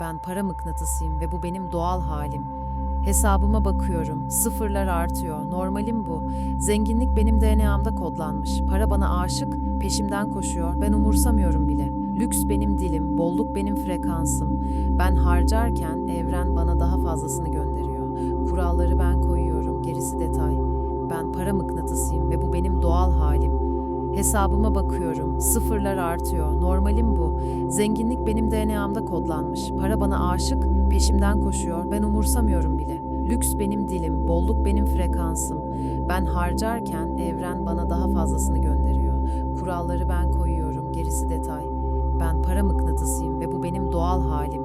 Ben para mıknatısıyım ve bu benim doğal halim. Hesabıma bakıyorum, sıfırlar artıyor, normalim bu. Zenginlik benim DNA'mda kodlanmış, para bana aşık, peşimden koşuyor, ben umursamıyorum bile. Lüks benim dilim, bolluk benim frekansım. Ben harcarken evren bana daha fazlasını gönderiyor. Kuralları ben koyuyorum, gerisi detay. Ben para mıknatısıyım ve bu benim doğal halim. Hesabıma bakıyorum, sıfırlar artıyor, normalim bu. Zenginlik benim DNA'mda kodlanmış, para bana aşık, peşimden koşuyor, ben umursamıyorum bile. Lüks benim dilim, bolluk benim frekansım. Ben harcarken evren bana daha fazlasını gönderiyor. Kuralları ben koyuyorum, gerisi detay. Ben para mıknatısıyım ve bu benim doğal halim.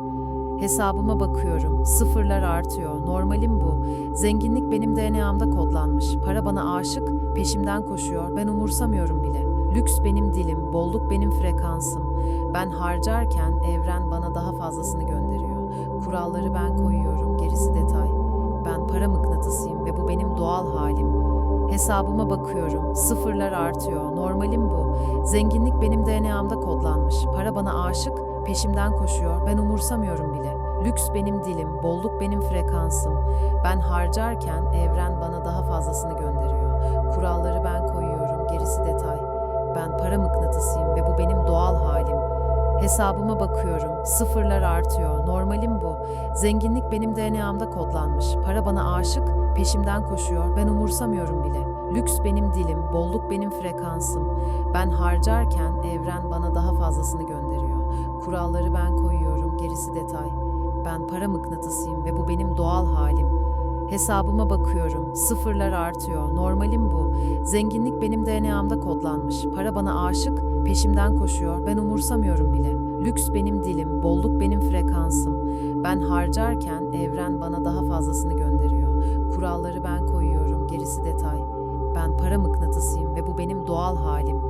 Hesabıma bakıyorum, sıfırlar artıyor, normalim bu. Zenginlik benim DNA'mda kodlanmış, para bana aşık, peşimden koşuyor, ben umursamıyorum bile. Lüks benim dilim, bolluk benim frekansım. Ben harcarken evren bana daha fazlasını gönderiyor. Kuralları ben koyuyorum, gerisi detay. Ben para mıknatısıyım ve bu benim doğal halim. Hesabıma bakıyorum, sıfırlar artıyor, normalim bu. Zenginlik benim DNA'mda kodlanmış, para bana aşık, peşimden koşuyor, ben umursamıyorum bile. Lüks benim dilim, bolluk benim frekansım. Ben harcarken evren bana daha fazlasını gönderiyor. Kuralları ben koyuyorum, gerisi detay. Ben para mıknatısıyım ve bu benim doğal halim. Hesabıma bakıyorum, sıfırlar artıyor, normalim bu. Zenginlik benim DNA'mda kodlanmış, para bana aşık, peşimden koşuyor, ben umursamıyorum bile. Lüks benim dilim, bolluk benim frekansım. Ben harcarken evren bana daha fazlasını gönderiyor. Kuralları ben koyuyorum, gerisi detay. Ben para mıknatısıyım ve bu benim doğal halim. Hesabıma bakıyorum, sıfırlar artıyor, normalim bu. Zenginlik benim DNA'mda kodlanmış, para bana aşık, peşimden koşuyor, ben umursamıyorum bile. Lüks benim dilim, bolluk benim frekansım. Ben harcarken evren bana daha fazlasını gönderiyor. Kuralları ben koyuyorum, gerisi detay. Ben para mıknatısıyım ve bu benim doğal halim.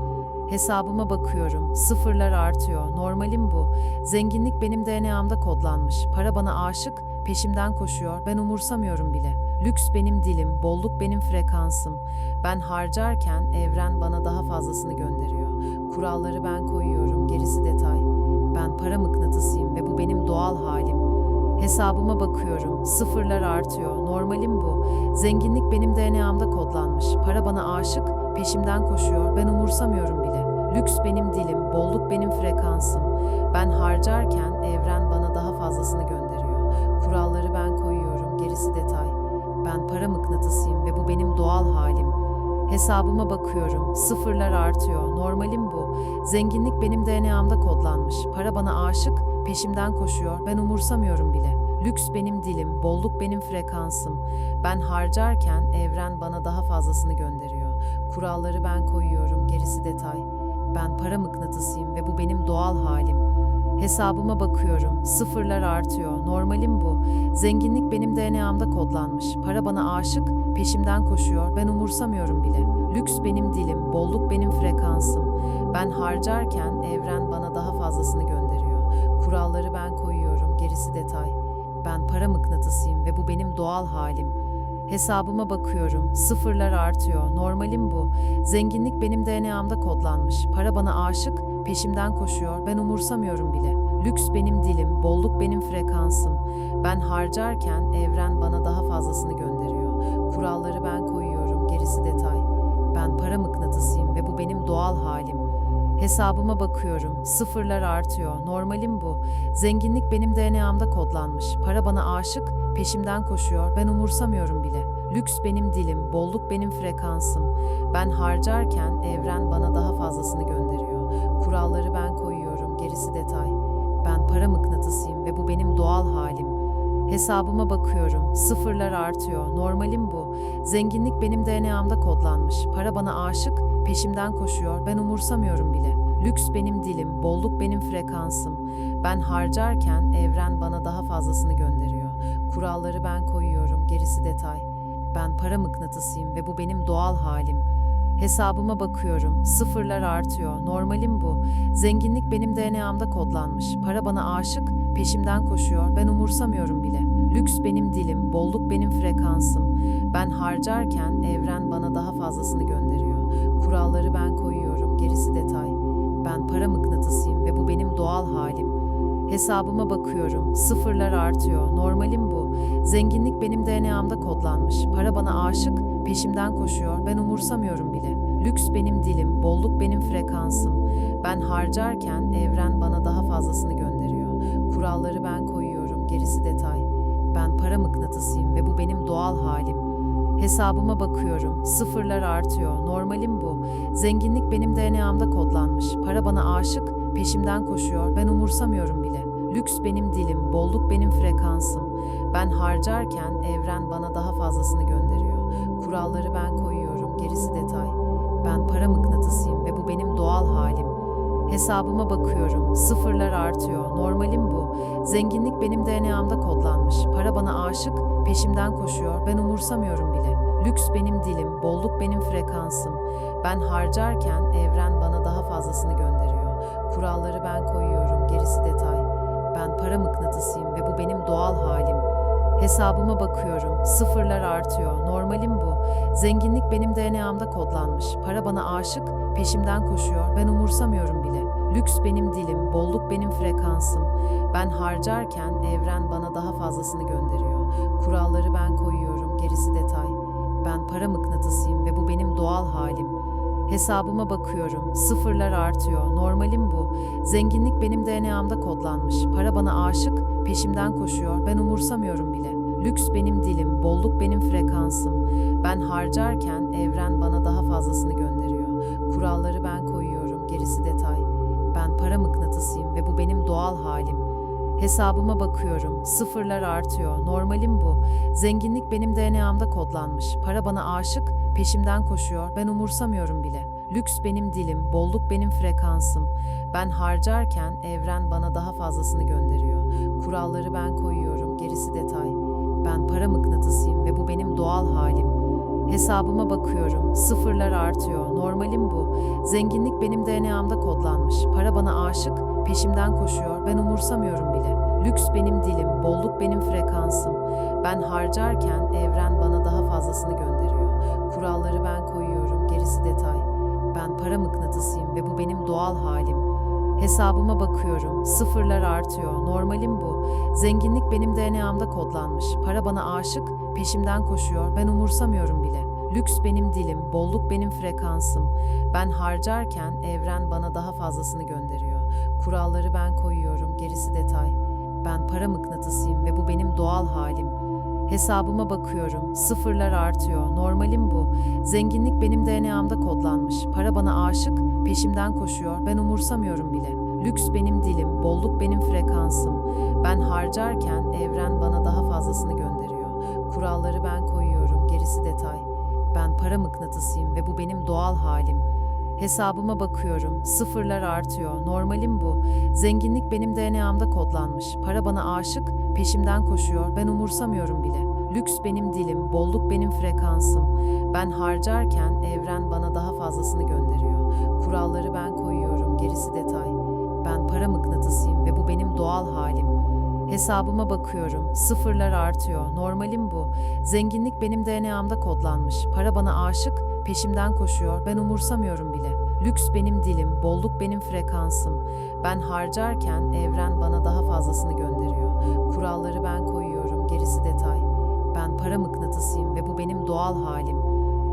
Hesabıma bakıyorum, sıfırlar artıyor, normalim bu. Zenginlik benim DNA'mda kodlanmış, para bana aşık, peşimden koşuyor, ben umursamıyorum bile. Lüks benim dilim, bolluk benim frekansım. Ben harcarken evren bana daha fazlasını gönderiyor. Kuralları ben koyuyorum, gerisi detay. Ben para mıknatısıyım ve bu benim doğal halim. Hesabıma bakıyorum, sıfırlar artıyor, normalim bu. Zenginlik benim DNA'mda kodlanmış, para bana aşık, peşimden koşuyor, ben umursamıyorum bile. Lüks benim dilim, bolluk benim frekansım. Ben harcarken evren bana daha fazlasını gönderiyor. Kuralları ben koyuyorum, gerisi detay. Ben para mıknatısıyım ve bu benim doğal halim. Hesabıma bakıyorum, sıfırlar artıyor, normalim bu. Zenginlik benim DNA'mda kodlanmış, para bana aşık, peşimden koşuyor, ben umursamıyorum bile. Lüks benim dilim, bolluk benim frekansım. Ben harcarken evren bana daha fazlasını gönderiyor. Kuralları ben koyuyorum, gerisi detay. Ben para mıknatısıyım ve bu benim doğal halim. Hesabıma bakıyorum, sıfırlar artıyor, normalim bu. Zenginlik benim DNA'mda kodlanmış, para bana aşık, peşimden koşuyor, ben umursamıyorum bile. Lüks benim dilim, bolluk benim frekansım. Ben harcarken evren bana daha fazlasını gönderiyor. Kuralları ben koyuyorum, gerisi detay. Ben para mıknatısıyım ve bu benim doğal halim. Hesabıma bakıyorum, sıfırlar artıyor, normalim bu. Zenginlik benim DNA'mda kodlanmış, para bana aşık, peşimden koşuyor, ben umursamıyorum bile. Lüks benim dilim, bolluk benim frekansım. Ben harcarken evren bana daha fazlasını gönderiyor. Kuralları ben koyuyorum, gerisi detay. Ben para mıknatısıyım ve bu benim doğal halim. Hesabıma bakıyorum, sıfırlar artıyor, normalim bu. Zenginlik benim DNA'mda kodlanmış, para bana aşık, peşimden koşuyor, ben umursamıyorum bile. Lüks benim dilim, bolluk benim frekansım. Ben harcarken evren bana daha fazlasını gönderiyor. Kuralları ben koyuyorum, gerisi detay. Ben para mıknatısıyım ve bu benim doğal halim. Hesabıma bakıyorum, sıfırlar artıyor, normalim bu. Zenginlik benim DNA'mda kodlanmış, para bana aşık, peşimden koşuyor, ben umursamıyorum bile. Lüks benim dilim, bolluk benim frekansım. Ben harcarken evren bana daha fazlasını gönderiyor. Kuralları ben koyuyorum, gerisi detay. Ben para mıknatısıyım ve bu benim doğal halim. Hesabıma bakıyorum, sıfırlar artıyor, normalim bu. Zenginlik benim DNA'mda kodlanmış, para bana aşık, peşimden koşuyor, ben umursamıyorum bile. Lüks benim dilim, bolluk benim frekansım. Ben harcarken evren bana daha fazlasını gönderiyor. Kuralları ben koyuyorum, gerisi detay. Ben para mıknatısıyım ve bu benim doğal halim. Hesabıma bakıyorum. Sıfırlar artıyor. Normalim bu. Zenginlik benim DNA'mda kodlanmış. Para bana aşık, peşimden koşuyor. Ben umursamıyorum bile. Lüks benim dilim, bolluk benim frekansım. Ben harcarken evren bana daha fazlasını gönderiyor. Kuralları ben koyuyorum, gerisi detay. Ben para mıknatısıyım ve bu benim doğal halim. Hesabıma bakıyorum. Sıfırlar artıyor. Normalim bu. Zenginlik benim DNA'mda kodlanmış. Para bana aşık, peşimden koşuyor. Ben umursamıyorum bile. Lüks benim dilim, bolluk benim frekansım. Ben harcarken evren bana daha fazlasını gönderiyor. Kuralları ben koyuyorum, gerisi detay. Ben para mıknatısıyım ve bu benim doğal halim. Hesabıma bakıyorum. Sıfırlar artıyor. Normalim bu. Zenginlik benim DNA'mda kodlanmış. Para bana aşık, peşimden koşuyor. Ben umursamıyorum bile. Lüks benim dilim, bolluk benim frekansım. Ben harcarken evren bana daha fazlasını gönderiyor. Kuralları ben koyuyorum, gerisi detay. Ben para mıknatısıyım ve bu benim doğal halim. Hesabıma bakıyorum. Sıfırlar artıyor. Normalim bu. Zenginlik benim DNA'mda kodlanmış. Para bana aşık, peşimden koşuyor. Ben umursamıyorum bile. Lüks benim dilim, bolluk benim frekansım. Ben harcarken evren bana daha fazlasını gönderiyor. Kuralları ben koyuyorum, gerisi detay. Ben para mıknatısıyım ve bu benim doğal halim. Hesabıma bakıyorum. Sıfırlar artıyor. Normalim bu. Zenginlik benim DNA'mda kodlanmış. Para bana aşık, peşimden koşuyor. Ben umursamıyorum bile. Lüks benim dilim, bolluk benim frekansım. Ben harcarken evren bana daha fazlasını gönderiyor. Kuralları ben koyuyorum, gerisi detay. Ben para mıknatısıyım ve bu benim doğal halim. Hesabıma bakıyorum. Sıfırlar artıyor. Normalim bu. Zenginlik benim DNA'mda kodlanmış. Para bana aşık, peşimden koşuyor. Ben umursamıyorum bile. Lüks benim dilim, bolluk benim frekansım. Ben harcarken evren bana daha fazlasını gönderiyor. Kuralları ben koyuyorum, gerisi detay. Ben para mıknatısıyım ve bu benim doğal halim. Hesabıma bakıyorum. Sıfırlar artıyor. Normalim bu. Zenginlik benim DNA'mda kodlanmış. Para bana aşık, peşimden koşuyor. Ben umursamıyorum bile. Lüks benim dilim, bolluk benim frekansım. Ben harcarken evren bana daha fazlasını gönderiyor. Kuralları ben koyuyorum, gerisi detay. Ben para mıknatısıyım ve bu benim doğal halim. Hesabıma bakıyorum. Sıfırlar artıyor. Normalim bu. Zenginlik benim DNA'mda kodlanmış. Para bana aşık, peşimden koşuyor. Ben umursamıyorum bile. Lüks benim dilim, bolluk benim frekansım. Ben harcarken evren bana daha fazlasını gönderiyor. Kuralları ben koyuyorum, gerisi detay. Ben para mıknatısıyım ve bu benim doğal halim. Hesabıma bakıyorum. Sıfırlar artıyor. Normalim bu. Zenginlik benim DNA'mda kodlanmış. Para bana aşık, peşimden koşuyor. Ben umursamıyorum bile. Lüks benim dilim, bolluk benim frekansım. Ben harcarken evren bana daha fazlasını gönderiyor. Kuralları ben koyuyorum, gerisi detay. Ben para mıknatısıyım ve bu benim doğal halim. Hesabıma bakıyorum. Sıfırlar artıyor. Normalim bu. Zenginlik benim DNA'mda kodlanmış. Para bana aşık, peşimden koşuyor. Ben umursamıyorum bile. Lüks benim dilim, bolluk benim frekansım. Ben harcarken evren bana daha fazlasını gönderiyor. Kuralları ben koyuyorum, gerisi detay. Ben para mıknatısıyım ve bu benim doğal halim. Hesabıma bakıyorum. Sıfırlar artıyor. Normalim bu. Zenginlik benim DNA'mda kodlanmış. Para bana aşık, peşimden koşuyor. Ben umursamıyorum bile. Lüks benim dilim, bolluk benim frekansım. Ben harcarken evren bana daha fazlasını gönderiyor. Kuralları ben koyuyorum, gerisi detay. Ben para mıknatısıyım ve bu benim doğal halim.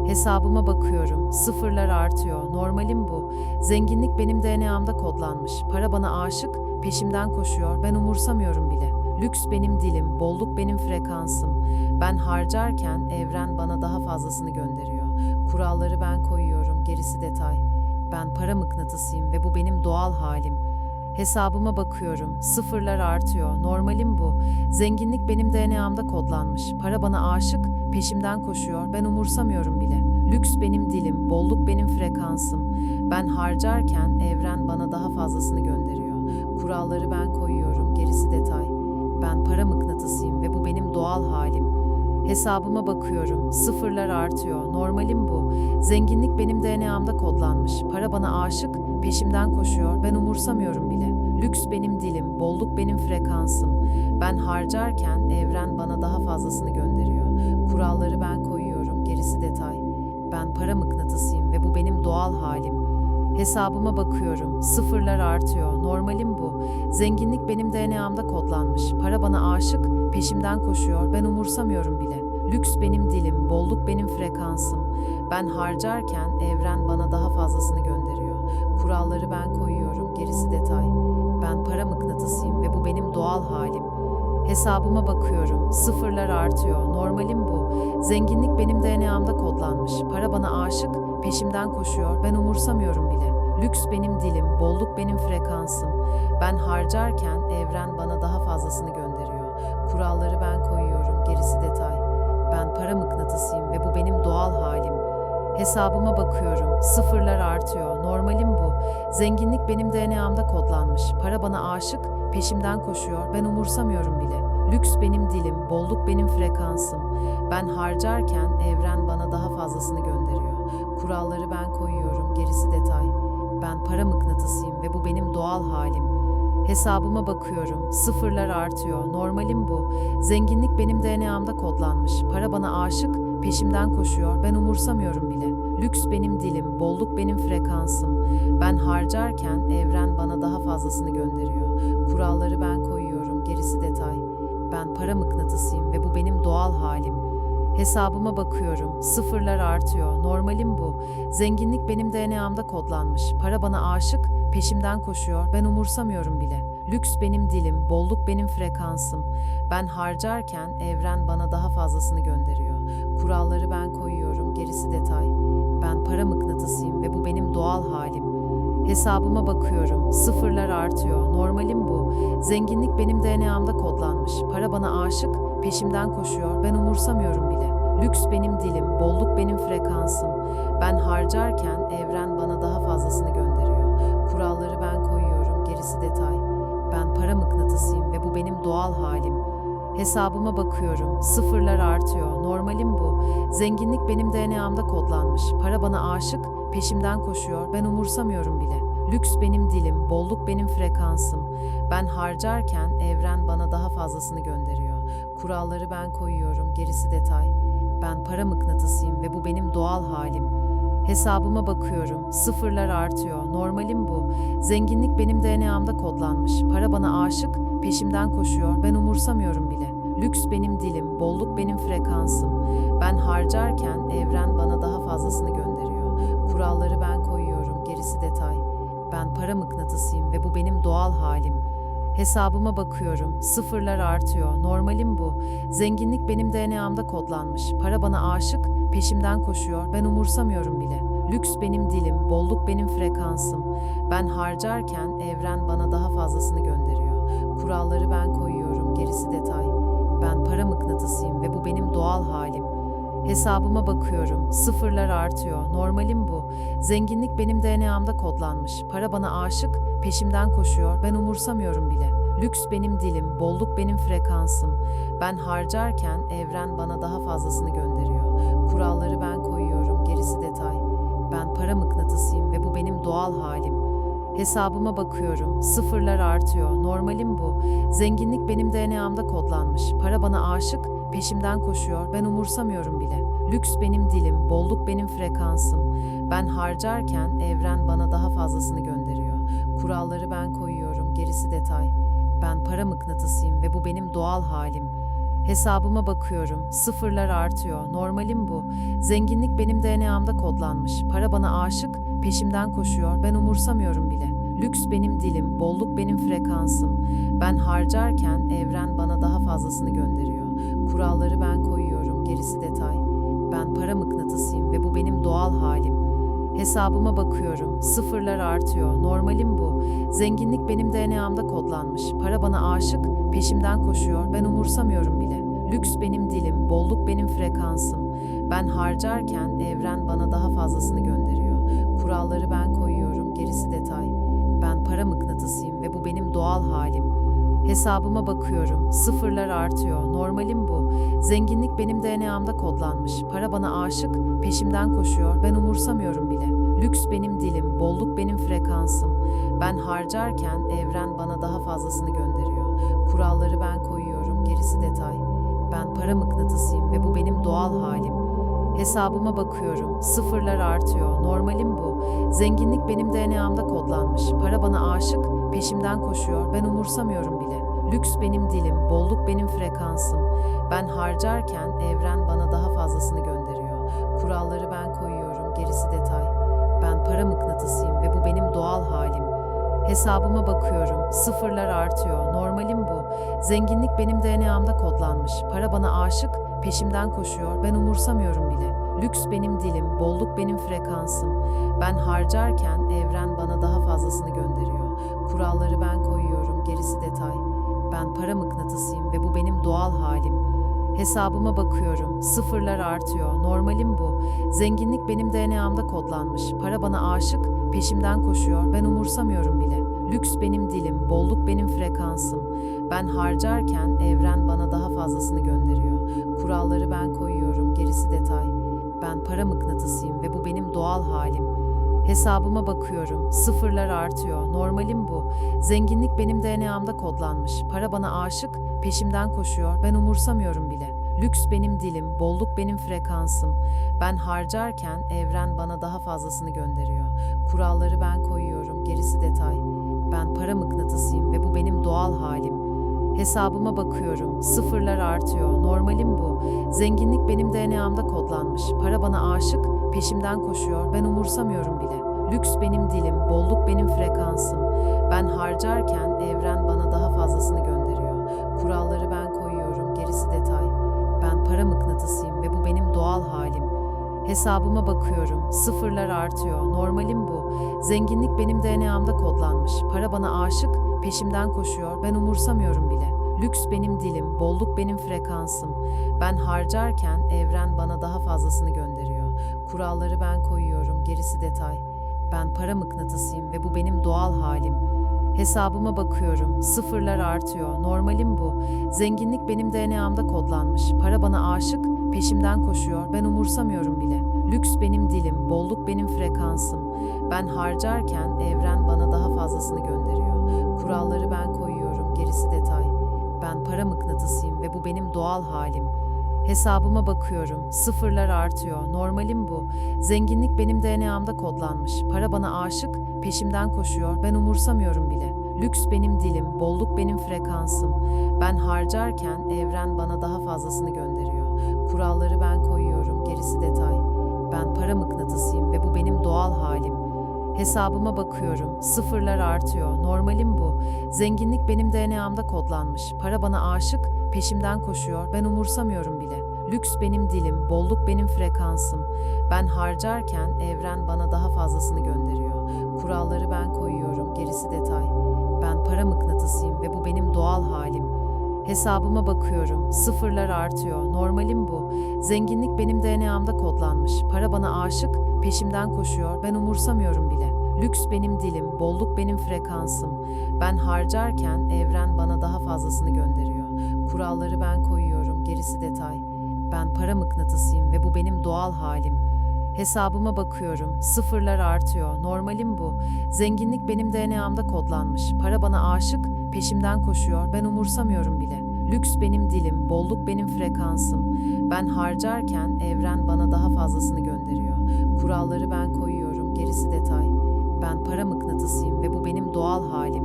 Hesabıma bakıyorum. Sıfırlar artıyor. Normalim bu. Zenginlik benim DNA'mda kodlanmış. Para bana aşık, peşimden koşuyor. Ben umursamıyorum bile. Lüks benim dilim, bolluk benim frekansım. Ben harcarken evren bana daha fazlasını gönderiyor. Kuralları ben koyuyorum, gerisi detay. Ben para mıknatısıyım ve bu benim doğal halim. Hesabıma bakıyorum. Sıfırlar artıyor. Normalim bu. Zenginlik benim DNA'mda kodlanmış. Para bana aşık, peşimden koşuyor. Ben umursamıyorum bile. Lüks benim dilim, bolluk benim frekansım. Ben harcarken evren bana daha fazlasını gönderiyor. Kuralları ben koyuyorum, gerisi detay. Ben para mıknatısıyım ve bu benim doğal halim. Hesabıma bakıyorum. Sıfırlar artıyor. Normalim bu. Zenginlik benim DNA'mda kodlanmış. Para bana aşık, peşimden koşuyor. Ben umursamıyorum bile. Lüks benim dilim, bolluk benim frekansım. Ben harcarken evren bana daha fazlasını gönderiyor. Kuralları ben koyuyorum, gerisi detay. Ben para mıknatısıyım ve bu benim doğal halim. Hesabıma bakıyorum. Sıfırlar artıyor. Normalim bu. Zenginlik benim DNA'mda kodlanmış. Para bana aşık, peşimden koşuyor. Ben umursamıyorum bile. Lüks benim dilim, bolluk benim frekansım. Ben harcarken evren bana daha fazlasını gönderiyor. Kuralları ben koyuyorum, gerisi detay. Ben para mıknatısıyım ve bu benim doğal halim. Hesabıma bakıyorum. Sıfırlar artıyor. Normalim bu. Zenginlik benim DNA'mda kodlanmış. Para bana aşık, peşimden koşuyor. Ben umursamıyorum bile. Lüks benim dilim, bolluk benim frekansım. Ben harcarken evren bana daha fazlasını gönderiyor. Kuralları ben koyuyorum, gerisi detay. Ben para mıknatısıyım ve bu benim doğal halim. Hesabıma bakıyorum. Sıfırlar artıyor. Normalim bu. Zenginlik benim DNA'mda kodlanmış. Para bana aşık, peşimden koşuyor. Ben umursamıyorum bile. Lüks benim dilim, bolluk benim frekansım. Ben harcarken evren bana daha fazlasını gönderiyor. Kuralları ben koyuyorum, gerisi detay. Ben para mıknatısıyım ve bu benim doğal halim. Hesabıma bakıyorum. Sıfırlar artıyor. Normalim bu. Zenginlik benim DNA'mda kodlanmış. Para bana aşık, peşimden koşuyor. Ben umursamıyorum bile. Lüks benim dilim, bolluk benim frekansım. Ben harcarken evren bana daha fazlasını gönderiyor. Kuralları ben koyuyorum, gerisi detay. Ben para mıknatısıyım ve bu benim doğal halim. Hesabıma bakıyorum. Sıfırlar artıyor. Normalim bu. Zenginlik benim DNA'mda kodlanmış. Para bana aşık, peşimden koşuyor. Ben umursamıyorum bile. Lüks benim dilim, bolluk benim frekansım. Ben harcarken evren bana daha fazlasını gönderiyor. Kuralları ben koyuyorum, gerisi detay. Ben para mıknatısıyım ve bu benim doğal halim. Hesabıma bakıyorum. Sıfırlar artıyor. Normalim bu. Zenginlik benim DNA'mda kodlanmış. Para bana aşık, peşimden koşuyor. Ben umursamıyorum bile. Lüks benim dilim, bolluk benim frekansım. Ben harcarken evren bana daha fazlasını gönderiyor. Kuralları ben koyuyorum, gerisi detay. Ben para mıknatısıyım ve bu benim doğal halim. Hesabıma bakıyorum. Sıfırlar artıyor. Normalim bu. Zenginlik benim DNA'mda kodlanmış. Para bana aşık, peşimden koşuyor. Ben umursamıyorum bile. Lüks benim dilim, bolluk benim frekansım. Ben harcarken evren bana daha fazlasını gönderiyor. Kuralları ben koyuyorum, gerisi detay. Ben para mıknatısıyım ve bu benim doğal halim. Hesabıma bakıyorum. Sıfırlar artıyor. Normalim bu. Zenginlik benim DNA'mda kodlanmış. Para bana aşık, peşimden koşuyor. Ben umursamıyorum bile. Lüks benim dilim, bolluk benim frekansım. Ben harcarken evren bana daha fazlasını gönderiyor. Kuralları ben koyuyorum, gerisi detay. Ben para mıknatısıyım ve bu benim doğal halim. Hesabıma bakıyorum. Sıfırlar artıyor. Normalim bu. Zenginlik benim DNA'mda kodlanmış. Para bana aşık, peşimden koşuyor. Ben umursamıyorum bile. Lüks benim dilim, bolluk benim frekansım. Ben harcarken evren bana daha fazlasını gönderiyor. Kuralları ben koyuyorum, gerisi detay. Ben para mıknatısıyım ve bu benim doğal halim. Hesabıma bakıyorum. Sıfırlar artıyor. Normalim bu. Zenginlik benim DNA'mda kodlanmış. Para bana aşık, peşimden koşuyor. Ben umursamıyorum bile. Lüks benim dilim, bolluk benim frekansım. Ben harcarken evren bana daha fazlasını gönderiyor. Kuralları ben koyuyorum, gerisi detay. Ben para mıknatısıyım ve bu benim doğal halim. Hesabıma bakıyorum. Sıfırlar artıyor. Normalim bu. Zenginlik benim DNA'mda kodlanmış. Para bana aşık, peşimden koşuyor. Ben umursamıyorum bile. Lüks benim dilim, bolluk benim frekansım. Ben harcarken evren bana daha fazlasını gönderiyor. Kuralları ben koyuyorum, gerisi detay. Ben para mıknatısıyım ve bu benim doğal halim. Hesabıma bakıyorum. Sıfırlar artıyor. Normalim bu. Zenginlik benim DNA'mda kodlanmış. Para bana aşık, peşimden koşuyor. Ben umursamıyorum bile. Lüks benim dilim, bolluk benim frekansım. Ben harcarken evren bana daha fazlasını gönderiyor. Kuralları ben koyuyorum, gerisi detay. Ben para mıknatısıyım ve bu benim doğal halim. Hesabıma bakıyorum. Sıfırlar artıyor. Normalim bu. Zenginlik benim DNA'mda kodlanmış. Para bana aşık, peşimden koşuyor. Ben umursamıyorum bile. Lüks benim dilim, bolluk benim frekansım. Ben harcarken evren bana daha fazlasını gönderiyor. Kuralları ben koyuyorum, gerisi detay. Ben para mıknatısıyım ve bu benim doğal halim. Hesabıma bakıyorum. Sıfırlar artıyor. Normalim bu. Zenginlik benim DNA'mda kodlanmış. Para bana aşık, peşimden koşuyor. Ben umursamıyorum bile. Lüks benim dilim, bolluk benim frekansım. Ben harcarken evren bana daha fazlasını gönderiyor. Kuralları ben koyuyorum, gerisi detay. Ben para mıknatısıyım ve bu benim doğal halim. Hesabıma bakıyorum. Sıfırlar artıyor. Normalim bu. Zenginlik benim DNA'mda kodlanmış. Para bana aşık, peşimden koşuyor. Ben umursamıyorum bile. Lüks benim dilim, bolluk benim frekansım. Ben harcarken evren bana daha fazlasını gönderiyor. Kuralları ben koyuyorum, gerisi detay. Ben para mıknatısıyım ve bu benim doğal halim. Hesabıma bakıyorum. Sıfırlar artıyor. Normalim bu. Zenginlik benim DNA'mda kodlanmış. Para bana aşık, peşimden koşuyor. Ben umursamıyorum bile. Lüks benim dilim, bolluk benim frekansım. Ben harcarken evren bana daha fazlasını gönderiyor. Kuralları ben koyuyorum, gerisi detay. Ben para mıknatısıyım ve bu benim doğal halim. Hesabıma bakıyorum. Sıfırlar artıyor. Normalim bu. Zenginlik benim DNA'mda kodlanmış. Para bana aşık, peşimden koşuyor. Ben umursamıyorum bile. Lüks benim dilim, bolluk benim frekansım. Ben harcarken evren bana daha fazlasını gönderiyor. Kuralları ben koyuyorum, gerisi detay. Ben para mıknatısıyım ve bu benim doğal halim. Hesabıma bakıyorum. Sıfırlar artıyor. Normalim bu. Zenginlik benim DNA'mda kodlanmış. Para bana aşık, peşimden koşuyor. Ben umursamıyorum bile. Lüks benim dilim, bolluk benim frekansım. Ben harcarken evren bana daha fazlasını gönderiyor. Kuralları ben koyuyorum, gerisi detay. Ben para mıknatısıyım ve bu benim doğal halim. Hesabıma bakıyorum. Sıfırlar artıyor. Normalim bu. Zenginlik benim DNA'mda kodlanmış. Para bana aşık, peşimden koşuyor. Ben umursamıyorum bile. Lüks benim dilim, bolluk benim frekansım. Ben harcarken evren bana daha fazlasını gönderiyor. Kuralları ben koyuyorum, gerisi detay. Ben para mıknatısıyım ve bu benim doğal halim. Hesabıma bakıyorum. Sıfırlar artıyor. Normalim bu. Zenginlik benim DNA'mda kodlanmış. Para bana aşık, peşimden koşuyor. Ben umursamıyorum bile. Lüks benim dilim, bolluk benim frekansım. Ben harcarken evren bana daha fazlasını gönderiyor. Kuralları ben koyuyorum, gerisi detay. Ben para mıknatısıyım ve bu benim doğal halim. Hesabıma bakıyorum. Sıfırlar artıyor. Normalim bu. Zenginlik benim DNA'mda kodlanmış. Para bana aşık, peşimden koşuyor. Ben umursamıyorum bile. Lüks benim dilim, bolluk benim frekansım. Ben harcarken evren bana daha fazlasını gönderiyor. Kuralları ben koyuyorum, gerisi detay. Ben para mıknatısıyım ve bu benim doğal halim. Hesabıma bakıyorum. Sıfırlar artıyor. Normalim bu. Zenginlik benim DNA'mda kodlanmış. Para bana aşık, peşimden koşuyor. Ben umursamıyorum bile. Lüks benim dilim, bolluk benim frekansım. Ben harcarken evren bana daha fazlasını gönderiyor. Kuralları ben koyuyorum, gerisi detay. Ben para mıknatısıyım ve bu benim doğal halim. Hesabıma bakıyorum. Sıfırlar artıyor. Normalim bu. Zenginlik benim DNA'mda kodlanmış. Para bana aşık, peşimden koşuyor. Ben umursamıyorum bile. Lüks benim dilim, bolluk benim frekansım. Ben harcarken evren bana daha fazlasını gönderiyor. Kuralları ben koyuyorum, gerisi detay. Ben para mıknatısıyım ve bu benim doğal halim. Hesabıma bakıyorum. Sıfırlar artıyor. Normalim bu. Zenginlik benim DNA'mda kodlanmış. Para bana aşık, peşimden koşuyor. Ben umursamıyorum bile. Lüks benim dilim, bolluk benim frekansım. Ben harcarken evren bana daha fazlasını gönderiyor. Kuralları ben koyuyorum, gerisi detay. Ben para mıknatısıyım ve bu benim doğal halim. Hesabıma bakıyorum. Sıfırlar artıyor. Normalim bu. Zenginlik benim DNA'mda kodlanmış. Para bana aşık, peşimden koşuyor. Ben umursamıyorum bile. Lüks benim dilim, bolluk benim frekansım. Ben harcarken evren bana daha fazlasını gönderiyor. Kuralları ben koyuyorum, gerisi detay. Ben para mıknatısıyım ve bu benim doğal halim.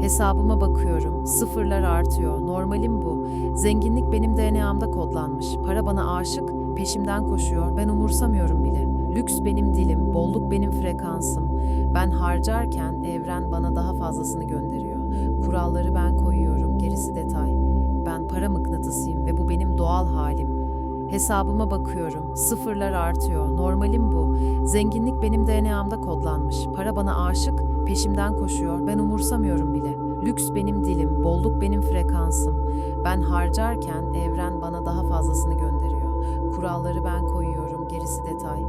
Hesabıma bakıyorum. Sıfırlar artıyor. Normalim bu. Zenginlik benim DNA'mda kodlanmış. Para bana aşık, peşimden koşuyor. Ben umursamıyorum bile. Lüks benim dilim, bolluk benim frekansım. Ben harcarken evren bana daha fazlasını gönderiyor. Kuralları ben koyuyorum, gerisi detay. Ben para mıknatısıyım ve bu benim doğal halim. Hesabıma bakıyorum. Sıfırlar artıyor. Normalim bu. Zenginlik benim DNA'mda kodlanmış. Para bana aşık, peşimden koşuyor. Ben umursamıyorum bile. Lüks benim dilim, bolluk benim frekansım. Ben harcarken evren bana daha fazlasını gönderiyor. Kuralları ben koyuyorum, gerisi detay.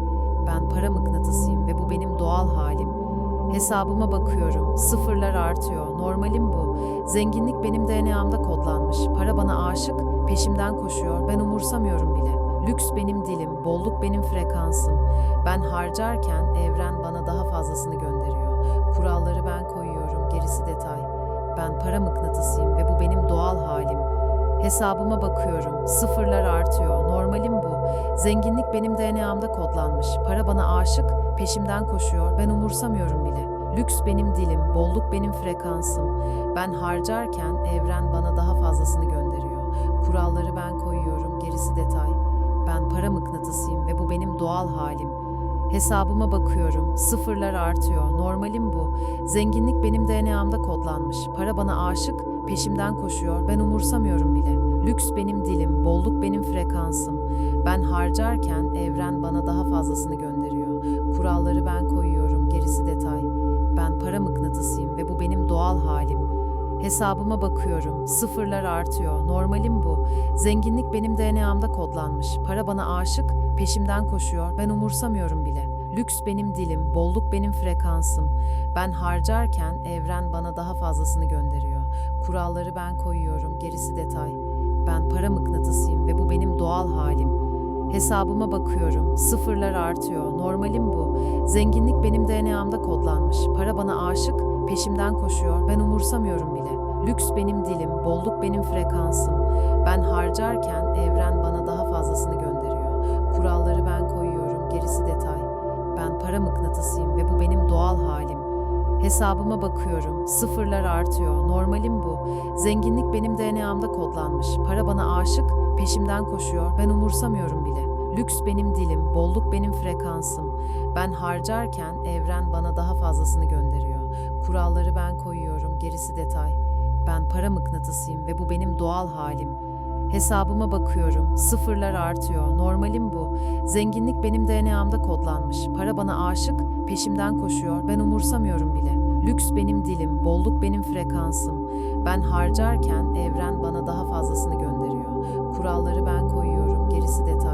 Ben para mıknatısıyım ve bu benim doğal halim. Hesabıma bakıyorum. Sıfırlar artıyor. Normalim bu. Zenginlik benim DNA'mda kodlanmış. Para bana aşık, peşimden koşuyor. Ben umursamıyorum bile. Lüks benim dilim, bolluk benim frekansım. Ben harcarken evren bana daha fazlasını gönderiyor. Kuralları ben koyuyorum, gerisi detay. Ben para mıknatısıyım ve bu benim doğal halim. Hesabıma bakıyorum. Sıfırlar artıyor. Normalim bu. Zenginlik benim DNA'mda kodlanmış. Para bana aşık, peşimden koşuyor. Ben umursamıyorum bile. Lüks benim dilim, bolluk benim frekansım. Ben harcarken evren bana daha fazlasını gönderiyor. Kuralları ben koyuyorum, gerisi detay. Ben para mıknatısıyım ve bu benim doğal halim. Hesabıma bakıyorum. Sıfırlar artıyor. Normalim bu. Zenginlik benim DNA'mda kodlanmış. Para bana aşık, peşimden koşuyor. Ben umursamıyorum bile. Lüks benim dilim, bolluk benim frekansım. Ben harcarken evren bana daha fazlasını gönderiyor. Kuralları ben koyuyorum, gerisi detay. Ben para mıknatısıyım ve bu benim doğal halim. Hesabıma bakıyorum. Sıfırlar artıyor. Normalim bu. Zenginlik benim DNA'mda kodlanmış. Para bana aşık, peşimden koşuyor. Ben umursamıyorum bile. Lüks benim dilim, bolluk benim frekansım. Ben harcarken evren bana daha fazlasını gönderiyor. Kuralları ben koyuyorum, gerisi detay. Ben para mıknatısıyım ve bu benim doğal halim. Hesabıma bakıyorum. Sıfırlar artıyor. Normalim bu. Zenginlik benim DNA'mda kodlanmış. Para bana aşık, peşimden koşuyor. Ben umursamıyorum bile. Lüks benim dilim, bolluk benim frekansım. Ben harcarken evren bana daha fazlasını gönderiyor. Kuralları ben koyuyorum, gerisi detay. Ben para mıknatısıyım ve bu benim doğal halim. Hesabıma bakıyorum. Sıfırlar artıyor. Normalim bu. Zenginlik benim DNA'mda kodlanmış. Para bana aşık, peşimden koşuyor. Ben umursamıyorum bile. Lüks benim dilim, bolluk benim frekansım. Ben harcarken evren bana daha fazlasını gönderiyor. Kuralları ben koyuyorum, gerisi detay. Ben para mıknatısıyım ve bu benim doğal halim. Hesabıma bakıyorum. Sıfırlar artıyor. Normalim bu. Zenginlik benim DNA'mda kodlanmış. Para bana aşık, peşimden koşuyor. Ben umursamıyorum bile. Lüks benim dilim, bolluk benim frekansım. Ben harcarken evren bana daha fazlasını gönderiyor. Kuralları ben koyuyorum, gerisi detay.